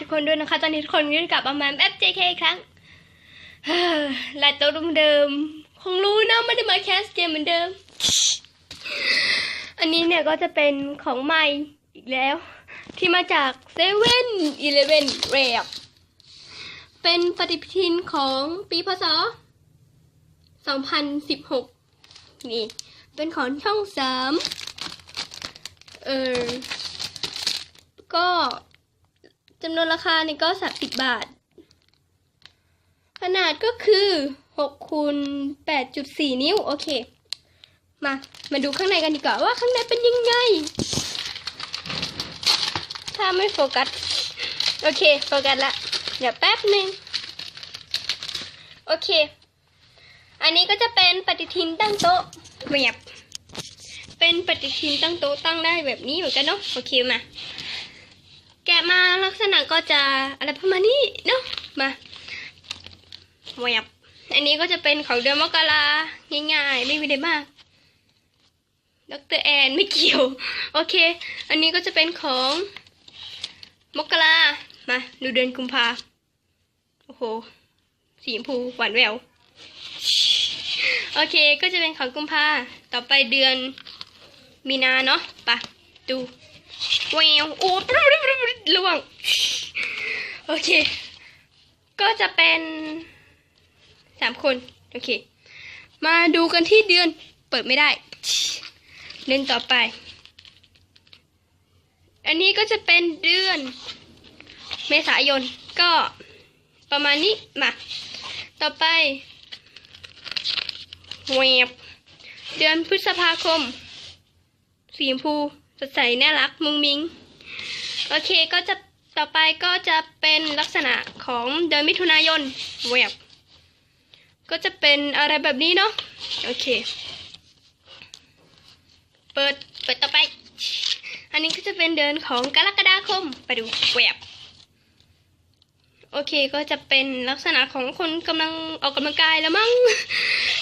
ทุกคนด้วยนะคะ ตอนนี้ทุกคนก็กลับมาแมม FJK อีกครั้งเฮ้อลายต๊ะเดิมๆคงรู้นะไม่ได้มาแคสเกมเหมือนเดิม อันนี้เนี่ยก็จะเป็นของใหม่อีกแล้ว ที่มาจากเซเว่นอีเลเว่นเรียเป็นปฏิทินของปีพศ 2016 นี่ เป็นของช่องสามเออก็ จำนวนราคานี่ก็สักสิบบาท ขนาดก็คือ6คูณ8.4 นิ้ว โอเค มา มาดูข้างในกันดีกว่าว่าข้างในเป็นยังไง ถ้าไม่โฟกัส โอเค โฟกัสละ เดี๋ยวแป๊บหนึ่งโอเค อันนี้ก็จะเป็นปฏิทินตั้งโต๊ะแบบเป็นปฏิทินตั้งโต๊ะตั้งได้แบบนี้เหมือนกันเนาะ โอเคมา แกะมาลักษณะก็จะอะไรประมาณนี้เนาะมาแวบอันนี้ก็จะเป็นของเดือนมกราง่ายๆ ไม่มีอะไรมากดรแอนไม่เกี่ยว โอเค อันนี้ก็จะเป็นของ มกรามาดูเดือนกุมภาโอ้โห สีชมพูหวานแวว โอเค ก็จะเป็นของกุมภาต่อไปเดือนมีนาเนาะไปะดู แววโอ้ระวังโอเค ก็จะเป็นสามคน โอเค มาดูกันที่เดือนเปิดไม่ได้ เดือนต่อไป อันนี้ก็จะเป็นเดือน เมษายน ก็ประมาณนี้ มา ต่อไปแวบเดือนพฤษภาคม สีชมพู สดใสน่ารักมุงมิง โอเคก็จะต่อไปก็จะเป็นลักษณะของเดือนมิถุนายนแวบก็จะเป็นอะไรแบบนี้เนาะโอเค เปิดเปิดต่อไป อันนี้ก็จะเป็นเดือนของกรกฎาคมไปดูแวบโอเคก็จะเป็นลักษณะของคนกำลังออกกำลังกายแล้วมั้ง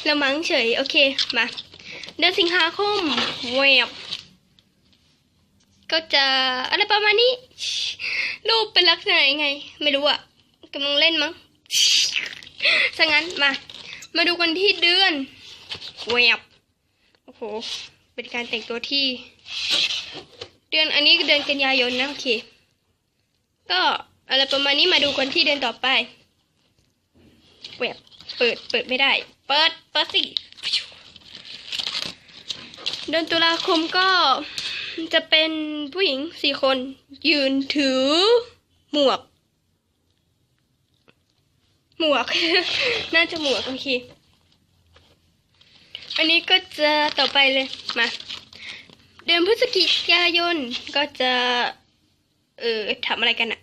แล้วมั้งเฉยโอเคมา เดือนสิงหาคมแวบ ก็จะอะไรประมาณนี้ รูปเป็นลักษณะยังไง ไม่รู้อะกำลังเล่นมั้งสังั้นมา มาดูกันที่เดือนแวบโอ้โห เป็นการแต่งตัวที่ เดือนอันนี้เดือนกันยายนนะโอเค ก็อะไรประมาณนี้มาดูกันที่เดือนต่อไปแวบเปิดเปิดไม่ได้ เปิดเปิดสิเดือนตุลาคมก็ จะเป็นผู้หญิงสี่คน ยืนถือหมวก หมวก น่าจะหมวกโอเคอันนี้ก็จะต่อไปเลยมาเดือนพฤศจิกายนก็จะ เออทำอะไรกันอะ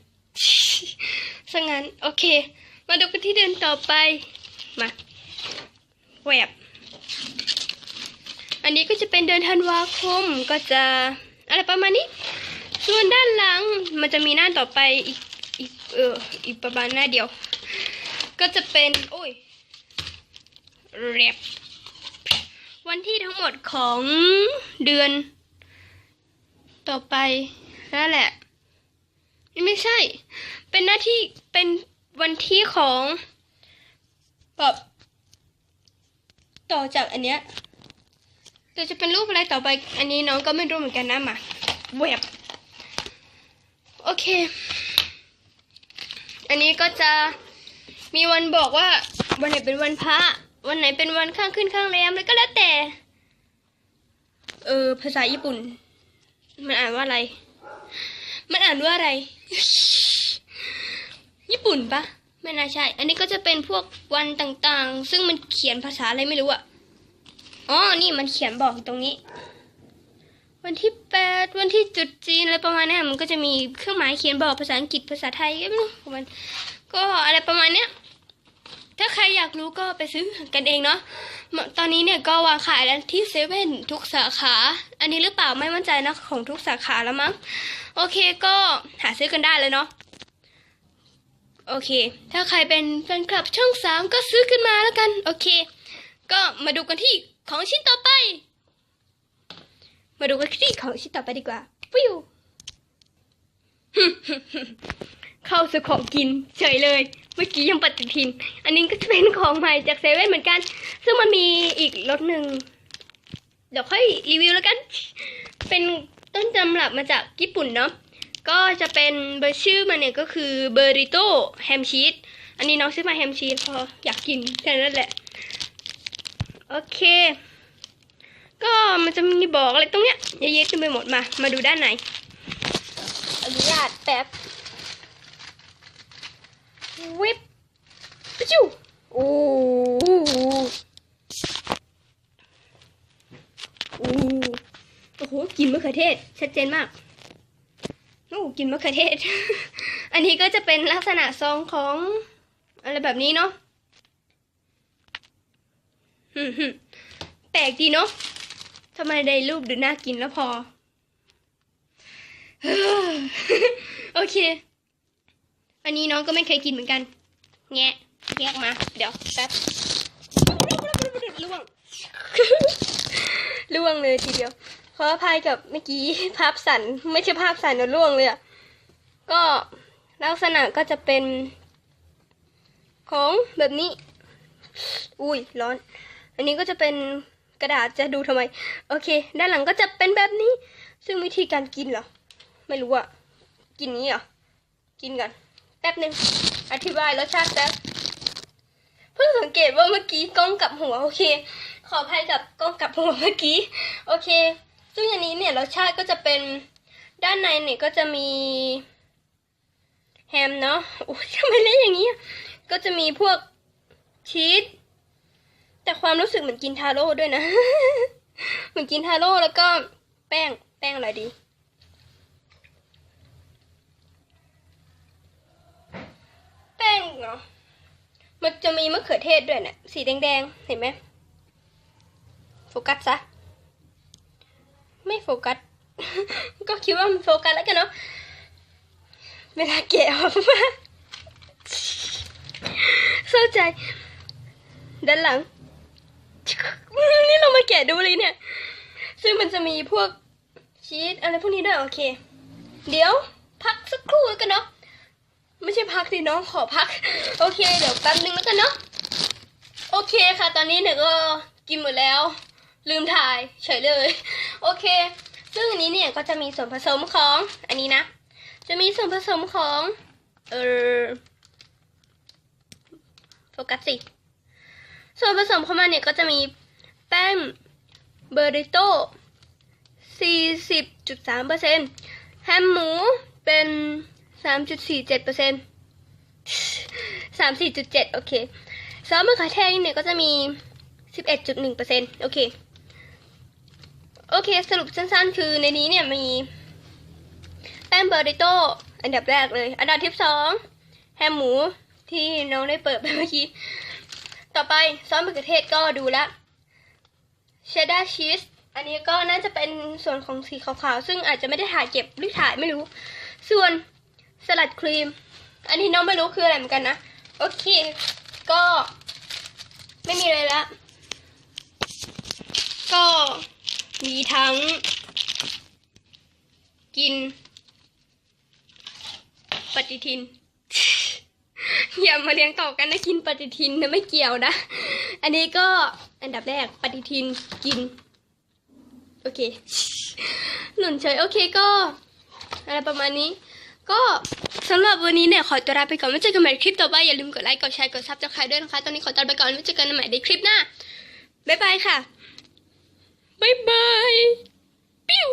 สังั้น โอเค มาดูกันที่เดือนต่อไป มาแวบ อันนี้ก็จะเป็นเดือนธันวาคมก็จะอะไรประมาณนี้ ส่วนด้านหลังมันจะมีหน้าต่อไปอีกอีกเอออีกประมาณหน้าเดียว ก็จะเป็นโอ้ยแรบวันที่ทั้งหมดของเดือน ต่อไปนั่นแหละไม่ใช่ เป็นหน้าที่เป็นวันที่ของแบบต่อจากอันเนี้ย แต่จะเป็นรูปอะไรต่อไป อันนี้น้องก็ไม่รู้เหมือนกันนะมาเว็บโอเค อันนี้ก็จะมีวันบอกว่า วันไหนเป็นวันพระ วันไหนเป็นวันข้างขึ้นข้างแรมเลยก็แล้วแต่ เออภาษาญี่ปุ่น มันอ่านว่าอะไร มันอ่านว่าอะไร ญี่ปุ่นปะไม่น่าใช่ อันนี้ก็จะเป็นพวกวันต่างๆ ซึ่งมันเขียนภาษาอะไรไม่รู้อะ อ๋อ นี่มันเขียนบอกตรงนี้ วันที่แปดวันที่จุดจีนอะไรประมาณนี้มันก็จะมีเครื่องหมายเขียนบอกภาษาอังกฤษภาษาไทยก็ไม่รู้มันก็อะไรประมาณเนี้ยถ้าใครอยากรู้ก็ไปซื้อกันเองเนาะ ตอนนี้เนี่ยก็วางขายแล้วที่เซเว่นทุกสาขา อันนี้หรือเปล่าไม่มั่นใจนะของทุกสาขาแล้วมั้ง โอเคก็หาซื้อกันได้เลยเนาะ โอเค ถ้าใครเป็นแฟนคลับช่องสามก็ซื้อขึ้นมาแล้วกัน โอเค ก็มาดูกันที่ ของชิ้นต่อไป มาดูกันที่ของชิ้นต่อไปดีกว่าวิวเข้าสู่ของกินเฉยเลย เมื่อกี้ยังปฏิทิน อันนี้ก็จะเป็นของใหม่จากเซเว่นเหมือนกัน ซึ่งมันมีอีกรสหนึ่งเดี๋ยวค่อยรีวิวแล้วกัน เป็นต้นตำรับมาจากญี่ปุ่นเนาะ ก็จะเป็นเบอร์ชื่อมันเนี่ยก็คือเบอริโต้แฮมชีส อันนี้น้องซื้อมาแฮมชีสเพราะอยากกินแค่นั้นแหละ โอเค ก็มันจะมีบอกอะไรตรงเนี้ยเยอะๆเต็มไปหมดมา มาดูด้านในอนุญาตแป๊บวิบปิจูโอ้โหโอ้โอ้โหกลินมะเขือเทศ ชัดเจนมากโอ้กลินมะเขือเทศ อันนี้ก็จะเป็นลักษณะซองของอะไรแบบนี้เนาะ แปลกดีเนาะทำไมได้รูปดูน่ากินแล้วพอ โอเค อันนี้น้องก็ไม่เคยกินเหมือนกัน แงะแยกมา เดี๋ยวแป๊บล่วงล่วงเลยทีเดียว ขออภัยกับเมื่อกี้ภาพสั่นไม่ใช่ภาพสั่นนะล่วงเลยอะก็ลักษณะก็จะเป็น ของแบบนี้ อุ้ยร้อน อันนี้ก็จะเป็นกระดาษจะดูทำไม โอเค ด้านหลังก็จะเป็นแบบนี้ ซึ่งวิธีการกินเหรอ ไม่รู้อะกินนี้เหรอ กินกัน แป๊บหนึ่งอธิบายรสชาติแป๊บ เพิ่งสังเกตว่าเมื่อกี้กล้องกลับหัว โอเค ขออภัยกับกล้องกลับหัวเมื่อกี้ โอเค ซึ่งอันนี้เนี่ยรสชาติก็จะเป็นด้านในเนี่ยก็จะมีแฮมเนาะโอ้ยทำไมเละอย่างนี้ ก็จะมีพวกชีส แต่ความรู้สึกเหมือนกินทาโร่ด้วยนะ เหมือนกินทาโร่แล้วก็แป้งแป้งอะไรดี แป้งเหรอมันจะมีมะเขือเทศด้วยเนี่ยสีแดงๆ เห็นไหมโฟกัสซะ ไม่โฟกัส ก็คิดว่ามันโฟกัสแล้วกันเนาะเวลาแกะออกมาเศร้าใจด้านหลัง นี่เรามาแกะดูเลยเนี่ย ซึ่งมันจะมีพวกชีสอะไรพวกนี้ด้วยโอเค เดี๋ยวพักสักครู่แล้วกันเนาะไม่ใช่พักดิน้องขอพัก โอเค เดี๋ยวแป๊บนึงแล้วกันเนาะโอเคค่ะ ตอนนี้เนี่ยก็กินหมดแล้ว ลืมถ่ายเฉยเลย โอเค ซึ่งอันนี้เนี่ยก็จะมีส่วนผสมของอันนี้นะ จะมีส่วนผสมของเออโฟกัสสิส่วนผสมของมันเนี่ยก็จะมี แป้งเบอริโต้40.3%แฮมหมูเป็น 3.47%เปอร์เซ็นต์สามสี่จุดเจ็ดโอเค ซอสมะเขือเทศเนี่ยก็จะมีสิบเอ็ดจุดหนึ่งเปอร์เซ็นต์โอเค โอเค สรุปสั้นๆ คือในนี้เนี่ยมี แป้งเบอริโต้อันดับแรกเลย อันดับที่สองแฮมหมูที่น้องได้เปิดไปเมื่อกี้ ต่อไปซอสมะเขือเทศก็ดูและ เชดดาร์ชีสอันนี้ก็น่าจะเป็นส่วนของสีขาวๆ ซึ่งอาจจะไม่ได้ถ่ายเก็บหรือถ่ายไม่รู้ ส่วนสลัดครีม อันนี้น้องไม่รู้คืออะไรเหมือนกันนะ โอเค ก็ไม่มีอะไรละ ก็มีทั้ง กิน ปฏิทิน อย่ามาเรียงต่อกันนะกินปฏิทินนะไม่เกี่ยวนะ อันนี้ก็ อันดับแรกปฏิทินกิน โอเค หนุนเฉย โอเคก็อะไรประมาณนี้ ก็สำหรับวันนี้เนี่ยขอตัวลาไปก่อนไว้เจอกันใหม่คลิปต่อไป อย่าลืมกดไลค์ กดแชร์ กดซับสไครต์ด้วยนะคะ ตอนนี้ขอตัวไปก่อนไว้เจอกันใหม่ในคลิปหน้า บ๊ายบายค่ะ บ๊ายบาย ปิ้ว